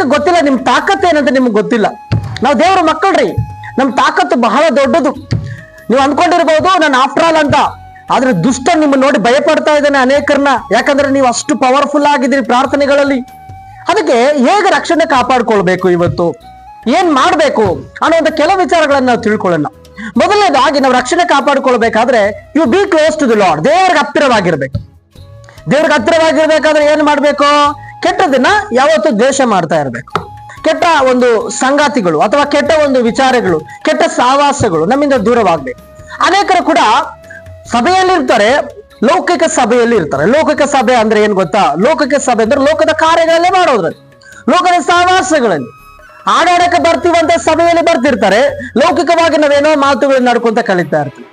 ಅನೇಕ ಗೊತ್ತಿಲ್ಲ? ನಿಮ್ ತಾಕತ್ತು ಏನಂತ ನಿಮ್ಗೆ ಗೊತ್ತಿಲ್ಲ. ನಾವು ದೇವ್ರ ಮಕ್ಕಳ್ರಿ. ನಮ್ ತಾಕತ್ತು ಬಹಳ ದೊಡ್ಡದು. ನೀವು ಅನ್ಕೊಂಡಿರ್ಬೋದು ನಾನು ಆಫ್ಟರ್ ಆಲ್ ಅಂತ. ಆದ್ರೆ ದುಷ್ಟ ನಿಮ್ಮ ನೋಡಿ ಭಯಪಡ್ತಾ ಇದ್ದಾನೆ ಅನೇಕರನ್ನ. ಯಾಕಂದ್ರೆ ನೀವು ಅಷ್ಟು ಪವರ್ಫುಲ್ ಆಗಿದ್ದೀರಿ ಪ್ರಾರ್ಥನೆಗಳಲ್ಲಿ. ಅದಕ್ಕೆ ಹೇಗೆ ರಕ್ಷಣೆ ಕಾಪಾಡ್ಕೊಳ್ಬೇಕು ಇವತ್ತು? ಏನ್ ಮಾಡ್ಬೇಕು? ಅನ್ನೋ ಕೆಲವು ವಿಚಾರಗಳನ್ನ ನಾವು ತಿಳ್ಕೊಳ್ಳೋಣ. ಮೊದಲನೇದಾಗಿ ನಾವು ರಕ್ಷಣೆ ಕಾಪಾಡ್ಕೊಳ್ಬೇಕಾದ್ರೆ you be close to the lord ದೇವ್ರಿಗೆ ಹತ್ತಿರವಾಗಿರ್ಬೇಕು. ದೇವ್ರಿಗೆ ಹತ್ತಿರವಾಗಿರ್ಬೇಕಾದ್ರೆ ಏನ್ ಮಾಡ್ಬೇಕು? ಕೆಟ್ಟದನ್ನ ಯಾವತ್ತು ದ್ವೇಷ ಮಾಡ್ತಾ ಇರಬೇಕು. ಕೆಟ್ಟ ಒಂದು ಸಂಗಾತಿಗಳು ಅಥವಾ ಕೆಟ್ಟ ಒಂದು ವಿಚಾರಗಳು, ಕೆಟ್ಟ ಸಹವಾಸಗಳು ನಮ್ಮಿಂದ ದೂರವಾಗ್ಬೇಕು. ಅನೇಕರು ಕೂಡ ಸಭೆಯಲ್ಲಿ ಇರ್ತಾರೆ, ಲೌಕಿಕ ಸಭೆಯಲ್ಲಿ ಇರ್ತಾರೆ. ಲೌಕಿಕ ಸಭೆ ಅಂದ್ರೆ ಏನ್ ಗೊತ್ತಾ? ಲೌಕಿಕ ಸಭೆ ಅಂದ್ರೆ ಲೋಕದ ಕಾರ್ಯಗಳಲ್ಲೇ ಮಾಡೋದ್ರಲ್ಲಿ. ಲೋಕದ ಸಹವಾಸಗಳಲ್ಲಿ ಆಡಾಡಕ್ಕೆ ಬರ್ತೀವಂತ ಸಭೆಯಲ್ಲಿ ಬರ್ತಿರ್ತಾರೆ. ಲೌಕಿಕವಾಗಿ ನಾವೇನೋ ಮಾತುಗಳನ್ನ ನಡ್ಕೊಂತ ಕಲಿತಾ ಇರ್ತೀವಿ.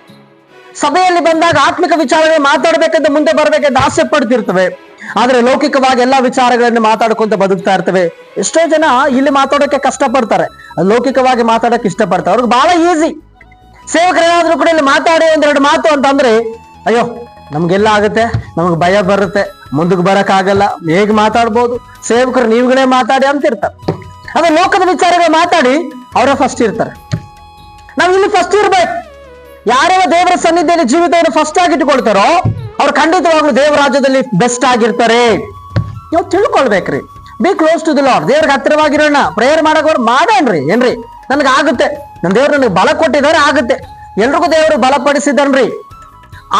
ಸಭೆಯಲ್ಲಿ ಬಂದಾಗ ಆತ್ಮಿಕ ವಿಚಾರಗಳು ಮಾತಾಡ್ಬೇಕಂತ ಮುಂದೆ ಬರ್ಬೇಕಂತ ಆಸೆ ಪಡ್ತಿರ್ತವೆ ಆದ್ರೆ ಲೌಕಿಕವಾಗಿ ಎಲ್ಲಾ ವಿಚಾರಗಳನ್ನು ಮಾತಾಡ್ಕೊಂತ ಬದುಕ್ತಾ ಇರ್ತವೆ. ಎಷ್ಟೋ ಜನ ಇಲ್ಲಿ ಮಾತಾಡೋಕೆ ಕಷ್ಟಪಡ್ತಾರೆ. ಲೌಕಿಕವಾಗಿ ಮಾತಾಡಕ್ಕೆ ಇಷ್ಟಪಡ್ತಾರೆ. ಅವ್ರಿಗೆ ಬಹಳ ಈಸಿ ಸೇವಕರೇನಾದ್ರೂ ಕೂಡ ಇಲ್ಲಿ ಮಾತಾಡಿ ಒಂದೆರಡು ಮಾತು ಅಂತಂದ್ರೆ, ಅಯ್ಯೋ, ನಮ್ಗೆಲ್ಲ ಆಗುತ್ತೆ, ನಮಗೆ ಭಯ ಬರುತ್ತೆ ಮುಂದಕ್ಕೆ ಬರಕ್ಕಾಗಲ್ಲ ಹೇಗ್ ಮಾತಾಡ್ಬೋದು? ಸೇವಕರು ನೀವುಗಳೇ ಮಾತಾಡಿ ಅಂತ ಇರ್ತಾರೆ ಅದೇ ಲೋಕದ ವಿಚಾರಗಳು ಮಾತಾಡಿ ಅವರೇ ಫಸ್ಟ್ ಇರ್ತಾರೆ. ನಾವು ಇಲ್ಲಿ ಫಸ್ಟ್ ಇರ್ಬೇಕು. ಯಾರ್ಯಾವ ದೇವರ ಸನ್ನಿಧಿಯಲ್ಲಿ ಜೀವಿತವನ್ನು ಫಸ್ಟ್ ಆಗಿ ಇಟ್ಕೊಳ್ತಾರೋ ಅವ್ರು ಖಂಡಿತವಾಗ್ಲೂ ದೇವರಾಜ್ಯದಲ್ಲಿ ಬೆಸ್ಟ್ ಆಗಿರ್ತಾರೆ. ನೀವು ತಿಳ್ಕೊಳ್ಬೇಕ್ರಿ. Be close to the lord ದೇವ್ರಿಗೆ ಹತ್ತಿರವಾಗಿರೋಣ. ಪ್ರೇಯರ್ ಮಾಡೋರು ಮಾಡೇನ್ರಿ ಏನ್ರಿ? ನನಗೆ ಆಗುತ್ತೆ. ನನ್ನ ದೇವ್ರು ನನಗೆ ಬಲ ಕೊಟ್ಟಿದ್ದಾರೆ, ಆಗುತ್ತೆ. ಎಲ್ರಿಗೂ ದೇವರು ಬಲಪಡಿಸಿದನ್ರಿ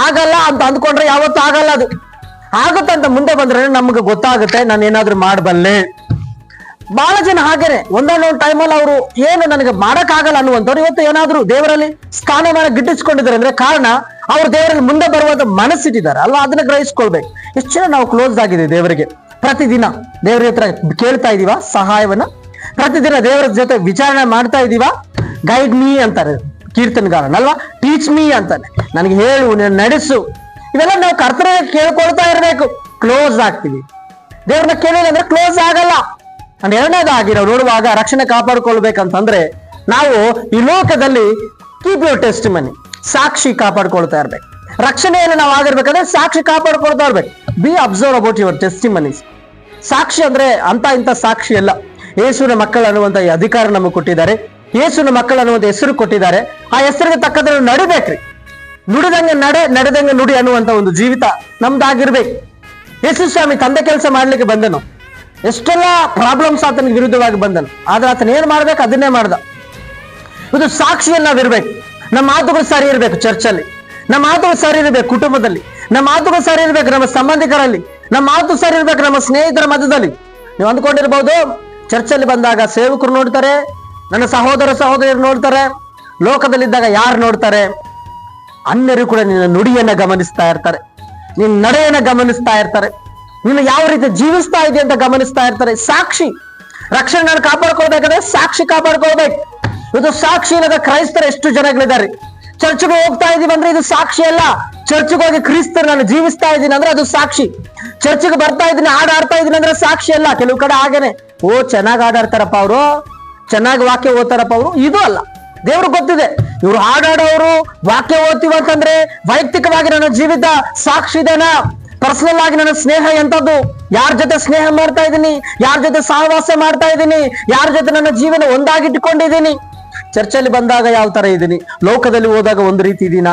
ಆಗಲ್ಲ ಅಂತ ಅಂದ್ಕೊಂಡ್ರೆ ಯಾವತ್ತೂ ಆಗಲ್ಲ ಅದು. ಆಗುತ್ತೆ ಅಂತ ಮುಂದೆ ಬಂದ್ರೆ ನಮ್ಗೆ ಗೊತ್ತಾಗುತ್ತೆ, ನಾನು ಏನಾದ್ರೂ ಮಾಡಬಲ್ಲೆ. ಬಹಳ ಜನ ಹಾಗೇನೆ. ಒಂದೊಂದೊಂದು ಟೈಮಲ್ಲಿ ಅವರು ಏನು ನನಗೆ ಮಾಡಕ್ಕಾಗಲ್ಲ ಅನ್ನುವಂಥವ್ರು ಇವತ್ತು ಏನಾದ್ರೂ ದೇವರಲ್ಲಿ ಸ್ಥಾನಮಾನ ಗಿಟ್ಟಿಸ್ಕೊಂಡಿದ್ದಾರೆ ಅಂದ್ರೆ ಕಾರಣ ಅವ್ರು ದೇವರಲ್ಲಿ ಮುಂದೆ ಬರುವಂತ ಮನಸ್ಸಿಟ್ಟಿದ್ದಾರೆ. ಅಲ್ವಾ ಅದನ್ನ ಗ್ರಹಿಸ್ಕೊಳ್ಬೇಕು. ಎಷ್ಟು ಜನ ನಾವು ಕ್ಲೋಸ್ ಆಗಿದೆ ದೇವರಿಗೆ? ಪ್ರತಿದಿನ ದೇವರ ಹತ್ರ ಕೇಳ್ತಾ ಇದೀವ ಸಹಾಯವನ್ನ? ಪ್ರತಿದಿನ ದೇವರ ಜೊತೆ ವಿಚಾರಣೆ ಮಾಡ್ತಾ ಇದೀವ? ಗೈಡ್ ಮೀ ಅಂತಾರೆ ಕೀರ್ತನಗಾರನಲ್ವಾ ಟೀಚ್ ಮೀ ಅಂತಾನೆ ನನಗೆ ಹೇಳು ನಡೆಸು. ಇವೆಲ್ಲ ನಾವು ಕರ್ತನ ಕೇಳ್ಕೊಳ್ತಾ ಇರಬೇಕು. ಕ್ಲೋಸ್ ಆಗ್ತೀವಿ. ದೇವ್ರನ್ನ ಕೇಳಿಲ್ಲ ಅಂದ್ರೆ ಕ್ಲೋಸ್ ಆಗಲ್ಲ. ಅಂಡ್ ಎರಡನೇದಾಗಿ ನಾವು ನೋಡುವಾಗ ರಕ್ಷಣೆ ಕಾಪಾಡ್ಕೊಳ್ಬೇಕಂತಂದ್ರೆ ನಾವು ಈ ಲೋಕದಲ್ಲಿ ಕೀಪ್ ಯೋರ್ ಟೆಸ್ಟ್ ಮನಿ ಸಾಕ್ಷಿ ಕಾಪಾಡ್ಕೊಳ್ತಾ ಇರ್ಬೇಕು. ರಕ್ಷಣೆಯನ್ನು ನಾವು ಆಗಿರ್ಬೇಕಂದ್ರೆ ಸಾಕ್ಷಿ ಕಾಪಾಡ್ಕೊಳ್ತಾ ಇರ್ಬೇಕು. Be observe about your testimonies ಸಾಕ್ಷಿ ಅಂದ್ರೆ ಅಂತ ಇಂಥ ಸಾಕ್ಷಿ ಅಲ್ಲ. ಯೇಸುವಿನ ಮಕ್ಕಳು ಅನ್ನುವಂತ ಈ ಅಧಿಕಾರ ನಮಗೆ ಕೊಟ್ಟಿದ್ದಾರೆ. ಯೇಸುವಿನ ಮಕ್ಕಳು ಅನ್ನುವಂತ ಹೆಸರು ಕೊಟ್ಟಿದ್ದಾರೆ. ಆ ಹೆಸರಿಗೆ ತಕ್ಕಂತೆ ನಡಿಬೇಕ್ರಿ. ನುಡಿದಂಗೆ ನಡೆ, ನಡೆದಂಗೆ ನುಡಿ ಅನ್ನುವಂತ ಒಂದು ಜೀವಿತ ನಮ್ದಾಗಿರ್ಬೇಕು. ಯೇಸು ಸ್ವಾಮಿ ತಂದೆ ಕೆಲಸ ಮಾಡ್ಲಿಕ್ಕೆ ಬಂದನು. ಎಷ್ಟೆಲ್ಲ ಪ್ರಾಬ್ಲಮ್ಸ್ ಆತನಿಗೆ ವಿರುದ್ಧವಾಗಿ ಬಂದನು. ಆದ್ರೆ ಆತನ ಏನ್ ಮಾಡ್ಬೇಕು? ಅದನ್ನೇ ಮಾಡ್ದ. ಇದು ಸಾಕ್ಷಿಯನ್ನ ನಾವಿರ್ಬೇಕು. ನಮ್ಮ ಮಾತುಗಳು ಸರಿ ಇರಬೇಕು ಚರ್ಚಲ್ಲಿ. ನಮ್ಮ ಮಾತುಗಳು ಸರಿ ಇರಬೇಕು ಕುಟುಂಬದಲ್ಲಿ. ನಮ್ಮ ಮಾತುಗಳು ಸರಿ ಇರಬೇಕು ನಮ್ಮ ಸಂಬಂಧಿಕರಲ್ಲಿ. ನಮ್ಮ ಮಾತು ಸರಿ ಇರಬೇಕು ನಮ್ಮ ಸ್ನೇಹಿತರ ಮಧ್ಯದಲ್ಲಿ. ನೀವು ಅಂದ್ಕೊಂಡಿರ್ಬೋದು, ಚರ್ಚಲ್ಲಿ ಬಂದಾಗ ಸೇವಕರು ನೋಡ್ತಾರೆ, ನನ್ನ ಸಹೋದರ ಸಹೋದರಿಯರು ನೋಡ್ತಾರೆ, ಲೋಕದಲ್ಲಿದ್ದಾಗ ಯಾರು ನೋಡ್ತಾರೆ? ಅನ್ಯರು ಕೂಡ ನಿನ್ನ ನುಡಿಯನ್ನ ಗಮನಿಸ್ತಾ ಇರ್ತಾರೆ. ನಿನ್ನ ನಡೆಯನ್ನ ಗಮನಿಸ್ತಾ ಇರ್ತಾರೆ. ನೀನು ಯಾವ ರೀತಿ ಜೀವಿಸ್ತಾ ಇದೆ ಅಂತ ಗಮನಿಸ್ತಾ ಇರ್ತಾರೆ. ಸಾಕ್ಷಿ. ರಕ್ಷಣೆ ಕಾಪಾಡ್ಕೊಳ್ಬೇಕಾದ್ರೆ ಸಾಕ್ಷಿ ಕಾಪಾಡ್ಕೊಳ್ಬೇಕು. ಇದು ಸಾಕ್ಷಿ ಇಲ್ಲದ ಕ್ರೈಸ್ತರ ಎಷ್ಟು ಜನಗಳಿದ್ದಾರೆ. ಚರ್ಚ್ಗೆ ಹೋಗ್ತಾ ಇದೀವಿ ಅಂದ್ರೆ ಇದು ಸಾಕ್ಷಿ ಅಲ್ಲ. ಚರ್ಚ್ಗೆ ಹೋಗಿ ಕ್ರಿಸ್ತರು ನಾನು ಜೀವಿಸ್ತಾ ಇದ್ದೀನಿ ಅಂದ್ರೆ ಅದು ಸಾಕ್ಷಿ. ಚರ್ಚ್ಗೆ ಬರ್ತಾ ಇದ್ದೀನಿ ಹಾಡ್ ಆಡ್ತಾ ಇದ್ದೀನಿ ಅಂದ್ರೆ ಸಾಕ್ಷಿ ಅಲ್ಲ. ಕೆಲವು ಕಡೆ ಹಾಗೇನೆ. ಓ, ಚೆನ್ನಾಗಿ ಹಾಡಾಡ್ತಾರಪ್ಪ ಅವರು. ಚೆನ್ನಾಗಿ ವಾಕ್ಯ ಓದ್ತಾರಪ್ಪ ಅವರು. ಇದು ಅಲ್ಲ. ದೇವ್ರಿಗೆ ಗೊತ್ತಿದೆ. ಇವ್ರು ಹಾಡಾಡೋರು ವಾಕ್ಯ ಓದ್ತೀವ ಅಂತಂದ್ರೆ ವೈಯಕ್ತಿಕವಾಗಿ ನನ್ನ ಜೀವಿತ ಸಾಕ್ಷಿ ಇದೆನಾ? ಪರ್ಸನಲ್ ಆಗಿ ನನ್ನ ಸ್ನೇಹ ಎಂತದ್ದು ಯಾರ ಜೊತೆ ಸ್ನೇಹ ಮಾಡ್ತಾ ಇದ್ದೀನಿ ಯಾರ ಜೊತೆ ಸಹವಾಸ ಮಾಡ್ತಾ ಇದ್ದೀನಿ ಯಾರ ಜೊತೆ ನನ್ನ ಜೀವನ ಒಂದಾಗಿಟ್ಟುಕೊಂಡಿದ್ದೀನಿ ಚರ್ಚಲ್ಲಿ ಬಂದಾಗ ಯಾವ ತರ ಇದ್ದೀನಿ? ಲೋಕದಲ್ಲಿ ಹೋದಾಗ ಒಂದು ರೀತಿ ಇದೀನ?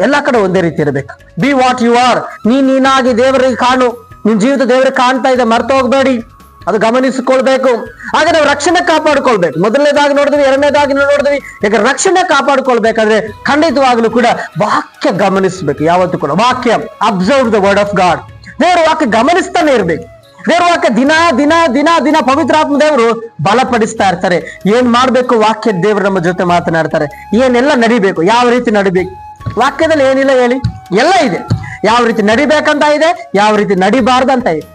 ಎಲ್ಲ ಕಡೆ ಒಂದೇ ರೀತಿ ಇರಬೇಕು. ಬಿ ವಾಟ್ ಯು ಆರ್ ನೀ ನೀನಾಗಿ ದೇವರಿಗೆ ಕಾಣು. ನಿನ್ ಜೀವಿತ ದೇವರಿಗೆ ಕಾಣ್ತಾ ಇದೆ, ಮರ್ತು ಹೋಗ್ಬೇಡಿ. ಅದು ಗಮನಿಸಿಕೊಳ್ಬೇಕು. ಹಾಗೆ ನಾವು ರಕ್ಷಣೆ ಕಾಪಾಡ್ಕೊಳ್ಬೇಕು. ಮೊದಲನೇದಾಗಿ ನೋಡಿದ್ವಿ, ಎರಡನೇದಾಗಿ ನೋಡಿದ್ವಿ. ಈಗ ರಕ್ಷಣೆ ಕಾಪಾಡ್ಕೊಳ್ಬೇಕಾದ್ರೆ ಖಂಡಿತವಾಗ್ಲೂ ಕೂಡ ವಾಕ್ಯ ಗಮನಿಸ್ಬೇಕು. ಯಾವತ್ತೂ ಕೂಡ ವಾಕ್ಯ. Observe the word of God ದೇವರ ವಾಕ್ಯ ಗಮನಿಸ್ತಾನೆ ಇರ್ಬೇಕು. ದೇವರ ದಿನಾ, ದಿನ ದಿನ ದಿನ ಪವಿತ್ರಾತ್ಮ ದೇವರು ಬಲಪಡಿಸ್ತಾ ಇರ್ತಾರೆ. ಏನ್ ಮಾಡ್ಬೇಕು? ವಾಕ್ಯ ದೇವರು ನಮ್ಮ ಜೊತೆ ಮಾತನಾಡ್ತಾರೆ. ಏನೆಲ್ಲ ನಡಿಬೇಕು? ಯಾವ ರೀತಿ ನಡಿಬೇಕು? ವಾಕ್ಯದಲ್ಲಿ ಏನಿಲ್ಲ ಹೇಳಿ. ಎಲ್ಲ ಇದೆ. ಯಾವ ರೀತಿ ನಡಿಬೇಕಂತ ಇದೆ, ಯಾವ ರೀತಿ ನಡಿಬಾರ್ದಂತ ಇದೆ.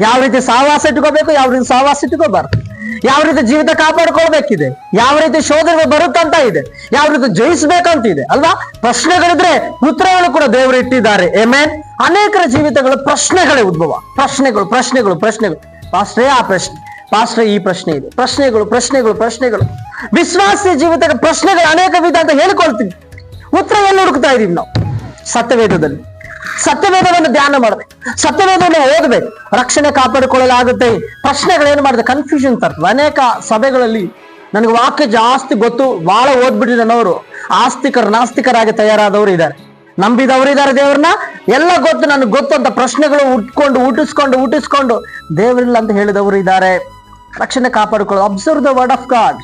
ಯಾವ ರೀತಿ ಸಹವಾಸ ಇಟ್ಕೋಬೇಕು? ಯಾವ ರೀತಿ ಸಹವಾಸ ಇಟ್ಕೋಬಾರ್ದು? ಯಾವ ರೀತಿ ಜೀವಿತ ಕಾಪಾಡ್ಕೊಳ್ಬೇಕಿದೆ? ಯಾವ ರೀತಿ ಶೋಧನೆ ಬರುತ್ತಂತ ಇದೆ? ಯಾವ ರೀತಿ ಜಯಿಸಬೇಕಂತ ಇದೆ ಅಲ್ವಾ? ಪ್ರಶ್ನೆಗಳಿದ್ರೆ ಉತ್ತರಗಳು ಕೂಡ ದೇವರು ಇಟ್ಟಿದ್ದಾರೆ. ಏಮೇನ್ ಅನೇಕರ ಜೀವಿತಗಳು ಪ್ರಶ್ನೆಗಳೇ ಉದ್ಭವ. ಪ್ರಶ್ನೆಗಳು ಪ್ರಶ್ನೆಗಳು ಪ್ರಶ್ನೆಗಳು. ಪಾಸ್ಟ್ರೇ ಆ ಪ್ರಶ್ನೆ. ಪಾಸ್ಟ್ರೆ ಈ ಪ್ರಶ್ನೆ ಇದೆ. ಪ್ರಶ್ನೆಗಳು ಪ್ರಶ್ನೆಗಳು ಪ್ರಶ್ನೆಗಳು. ವಿಶ್ವಾಸಿ ಜೀವಿತಕ್ಕೆ ಪ್ರಶ್ನೆಗಳು ಅನೇಕ ವಿಧ ಅಂತ ಹೇಳ್ಕೊಳ್ತೀವಿ. ಉತ್ತರ ಎಲ್ಲಿ ಹುಡುಕ್ತಾ ಇದೀವಿ ನಾವು? ಸತ್ಯವೇದದಲ್ಲಿ. ಸತ್ಯವೇದವನ್ನು ಧ್ಯಾನ ಮಾಡಬೇಕು. ಸತ್ಯವೇದವನ್ನು ಓದಬೇಕು. ರಕ್ಷಣೆ ಕಾಪಾಡಿಕೊಳ್ಳಲಾಗುತ್ತೆ. ಪ್ರಶ್ನೆಗಳೇನು ಮಾಡಿದೆ? ಕನ್ಫ್ಯೂಷನ್ ತರ್ತದೆ ಅನೇಕ ಸಭೆಗಳಲ್ಲಿ ನನಗೆ ವಾಕ್ಯ ಜಾಸ್ತಿ ಗೊತ್ತು. ಬಹಳ ಓದ್ಬಿಟ್ಟಿದೆ ಅನ್ನೋರು ಆಸ್ತಿಕರು, ನಾಸ್ತಿಕರಾಗಿ ತಯಾರಾದವರು ಇದ್ದಾರೆ. ನಂಬಿದವರು ಇದ್ದಾರೆ ದೇವ್ರನ್ನ. ಎಲ್ಲ ಗೊತ್ತು, ನನಗೆ ಗೊತ್ತು ಅಂತ ಪ್ರಶ್ನೆಗಳು ಉಟ್ಕೊಂಡು ಊಟಿಸ್ಕೊಂಡು ಊಟಿಸ್ಕೊಂಡು ದೇವರಿಲ್ಲ ಅಂತ ಹೇಳಿದವರು ಇದ್ದಾರೆ. ರಕ್ಷಣೆ ಕಾಪಾಡಿಕೊಳ್ಳೋದು observe the word of God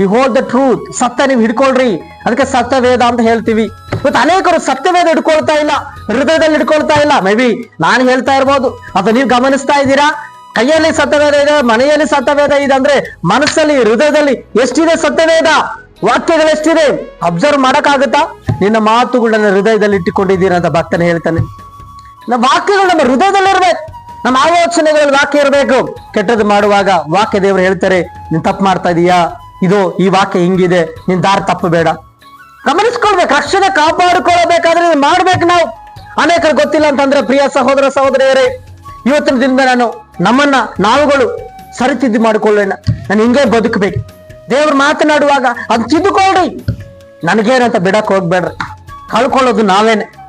you hold the truth ಸತ್ಯ ನೀವು ಹಿಡ್ಕೊಳ್ರಿ. ಅದಕ್ಕೆ ಸತ್ಯವೇದ ಅಂತ ಹೇಳ್ತೀವಿ. ಇವತ್ತು ಅನೇಕರು ಸತ್ಯವೇದ ಹಿಡ್ಕೊಳ್ತಾ ಇಲ್ಲ, ಹೃದಯದಲ್ಲಿ ಹಿಡ್ಕೊಳ್ತಾ ಇಲ್ಲ. ಮೇ ಬಿ ನಾನು ಹೇಳ್ತಾ ಇರ್ಬೋದು. ಅಥವಾ ನೀವು ಗಮನಿಸ್ತಾ ಇದ್ದೀರಾ? ಕೈಯಲ್ಲಿ ಸತ್ಯವೇದ ಇದೆ, ಮನೆಯಲ್ಲಿ ಸತ್ಯವೇದ ಇದೆ ಅಂದ್ರೆ ಮನಸ್ಸಲ್ಲಿ, ಹೃದಯದಲ್ಲಿ ಎಷ್ಟಿದೆ ಸತ್ಯವೇದ? ವಾಕ್ಯಗಳು ಎಷ್ಟಿದೆ? ಅಬ್ಸರ್ವ್ ಮಾಡಕ್ಕಾಗುತ್ತಾ? ನಿನ್ನ ಮಾತುಗಳನ್ನ ಹೃದಯದಲ್ಲಿ ಇಟ್ಟುಕೊಂಡಿದ್ದೀರಾ ಅಂತ ಭಕ್ತನ ಹೇಳ್ತಾನೆ. ನಮ್ಮ ವಾಕ್ಯಗಳು ನಮ್ಮ ಹೃದಯದಲ್ಲಿ ಇರ್ಬೇಕು ನಮ್ಮ ಆಲೋಚನೆಗಳಲ್ಲಿ ವಾಕ್ಯ ಇರಬೇಕು. ಕೆಟ್ಟದ್ದು ಮಾಡುವಾಗ ವಾಕ್ಯ ದೇವರು ಹೇಳ್ತಾರೆ, ನೀನ್ ತಪ್ಪು ಮಾಡ್ತಾ ಇದೀಯಾ? ಇದು ಈ ವಾಕ್ಯ ಹಿಂಗಿದೆ. ನಿನ್ ದಾರಿ ತಪ್ಪು ಬೇಡ. ಗಮನಿಸ್ಕೊಳ್ಬೇಕು, ರಕ್ಷಣೆ ಕಾಪಾಡಿಕೊಳ್ಳಬೇಕಾದ್ರೆ ಮಾಡ್ಬೇಕು ನಾವು. ಅನೇಕರು ಗೊತ್ತಿಲ್ಲ ಅಂತಂದ್ರೆ, ಪ್ರಿಯ ಸಹೋದರ ಸಹೋದರಿಯರೇ, ಇವತ್ತಿನ ದಿನದ ನಾನು ನಮ್ಮನ್ನ ನಾವುಗಳು ಸರಿತಿದ್ದು ಮಾಡಿಕೊಳ್ಳೋಣ. ನಾನು ಹಿಂಗೆ ಬದುಕಬೇಕು. ದೇವ್ರು ಮಾತನಾಡುವಾಗ ಅದು ತಿದ್ದುಕೊಳ್ರಿ ನನಗೇನಂತ ಬಿಡಕ್ ಹೋಗ್ಬೇಡ್ರಿ. ಕಳ್ಕೊಳ್ಳೋದು ನಾವೇನೆ.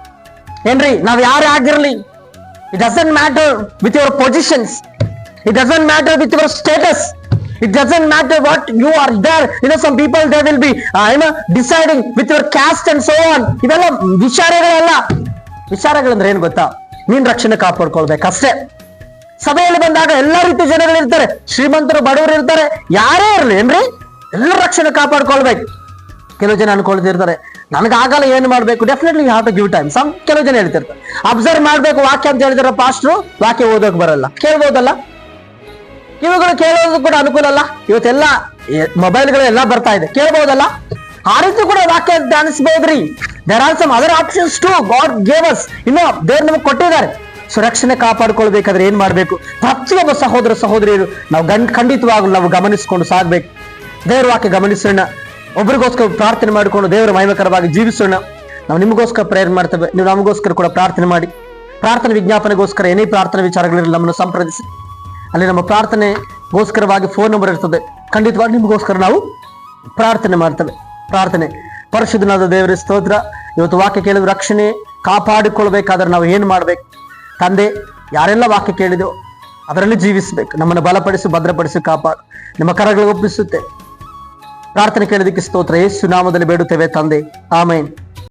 ಏನ್ರಿ, ನಾವ್ ಯಾರೇ ಆಗಿರ್ಲಿ it doesn't matter with your positions it doesn't matter with your status it doesn't matter what you are there you know some people they will be ಏನೋ deciding with your caste and so on ಇದೆಲ್ಲ ವಿಚಾರಗಳಲ್ಲ. ವಿಚಾರಗಳಂದ್ರೆ ಏನ್ ಗೊತ್ತಾ? ನೀನ್ ರಕ್ಷಣೆ ಕಾಪಾಡ್ಕೊಳ್ಬೇಕಷ್ಟೇ ಸಭೆಯಲ್ಲಿ ಬಂದಾಗ ಎಲ್ಲಾ ರೀತಿ ಜನಗಳು ಇರ್ತಾರೆ. ಶ್ರೀಮಂತರು, ಬಡವರು ಇರ್ತಾರೆ. ಯಾರೇ ಇರ್ಲಿ, ಏನ್ರಿ? ಎಲ್ಲ ರಕ್ಷಣೆ ಕಾಪಾಡ್ಕೊಳ್ಬೇಕು. ಕೆಲವು ಜನ ಅನ್ಕೊಳ್ತಿರ್ತಾರೆ, ನನಗಾಗಲ್ಲ, ಏನ್ ಮಾಡ್ಬೇಕು? Definitely have to give time some ಕೆಲವು ಜನ ಹೇಳ್ತಿರ್ತಾರೆ ಅಬ್ಸರ್ವ್ ಮಾಡ್ಬೇಕು, ವಾಕ್ಯ ಅಂತ ಹೇಳಿದಾರೆ ಪಾಸ್ಟ್ರು ವಾಕ್ಯ ಓದೋಕ್ ಬರಲ್ಲ. ಕೇಳ್ಬೋದಲ್ಲ? ಇವುಗಳು ಕೇಳೋದು ಕೂಡ ಅನುಕೂಲ ಅಲ್ಲ. ಇವತ್ತೆಲ್ಲ ಮೊಬೈಲ್ಗಳು ಎಲ್ಲ ಬರ್ತಾ ಇದೆ. ಕೇಳಬಹುದಲ್ಲ ಆ ರೀತಿ ಕೂಡ ವಾಕ್ಯ ಧ್ಯಾನಿಸಬಹುದ್ರಿ there are some other options to God gave us ಇನ್ನು ದೇವ್ರು ನಮಗೆ ಕೊಟ್ಟಿದ್ದಾರೆ. ಸುರಕ್ಷಣೆ ಕಾಪಾಡ್ಕೊಳ್ಬೇಕಾದ್ರೆ ಏನ್ ಮಾಡ್ಬೇಕು? ಪ್ರತಿಯೊಬ್ಬ ಸಹೋದರ ಸಹೋದರಿಯರು ನಾವು ಗಂಡ್ ಖಂಡಿತವಾಗ್ಲೂ ನಾವು ಗಮನಿಸಿಕೊಂಡು ಸಾಗ್ಬೇಕು ದೇವ್ರ ವಾಕ್ಯ ಗಮನಿಸೋಣ. ಒಬ್ರಿಗೋಸ್ಕರ ಪ್ರಾರ್ಥನೆ ಮಾಡಿಕೊಂಡು ದೇವರ ಮಹಿಮಕರವಾಗಿ ಜೀವಿಸೋಣ. ನಾವು ನಿಮಗೋಸ್ಕರ ಪ್ರೇಯರ್ ಮಾಡ್ತೇವೆ. ನೀವು ನಮಗೋಸ್ಕರ ಕೂಡ ಪ್ರಾರ್ಥನೆ ಮಾಡಿ. ಪ್ರಾರ್ಥನೆ ವಿಜ್ಞಾಪನೆಗೋಸ್ಕರ ಏನೇ ಪ್ರಾರ್ಥನೆ ವಿಚಾರಗಳಿರಲಿ ನಮ್ಮನ್ನು ಸಂಪ್ರದಿಸಿ. ಅಲ್ಲಿ ನಮ್ಮ ಪ್ರಾರ್ಥನೆಗೋಸ್ಕರವಾಗಿ ಫೋನ್ ನಂಬರ್ ಇರ್ತದೆ. ಖಂಡಿತವಾಗಿ ನಿಮಗೋಸ್ಕರ ನಾವು ಪ್ರಾರ್ಥನೆ ಮಾಡ್ತೇವೆ. ಪ್ರಾರ್ಥನೆ. ಪರಿಶುದ್ಧನಾದ ದೇವರ, ಸ್ತೋತ್ರ. ಇವತ್ತು ವಾಕ್ಯ ಕೇಳಿದ ರಕ್ಷಣೆ ಕಾಪಾಡಿಕೊಳ್ಬೇಕಾದ್ರೆ ನಾವು ಏನು ಮಾಡ್ಬೇಕು? ತಂದೆ, ಯಾರೆಲ್ಲ ವಾಕ್ಯ ಕೇಳಿದೋ ಅದರಲ್ಲಿ ಜೀವಿಸಬೇಕು. ನಮ್ಮನ್ನು ಬಲಪಡಿಸಿ, ಭದ್ರಪಡಿಸಿ, ಕಾಪಾಡು. ನಿಮ್ಮ ಕರಗಳಿಗೆ ಒಪ್ಪಿಸುತ್ತೆ. ಪ್ರಾರ್ಥನೆ ಕೇಳಿದಕ್ಕೆ ಸ್ತೋತ್ರ. ಯೇಸು ನಾಮದಲ್ಲಿ ಬೇಡುತ್ತೇವೆ ತಂದೆ. ಆಮೇನ್.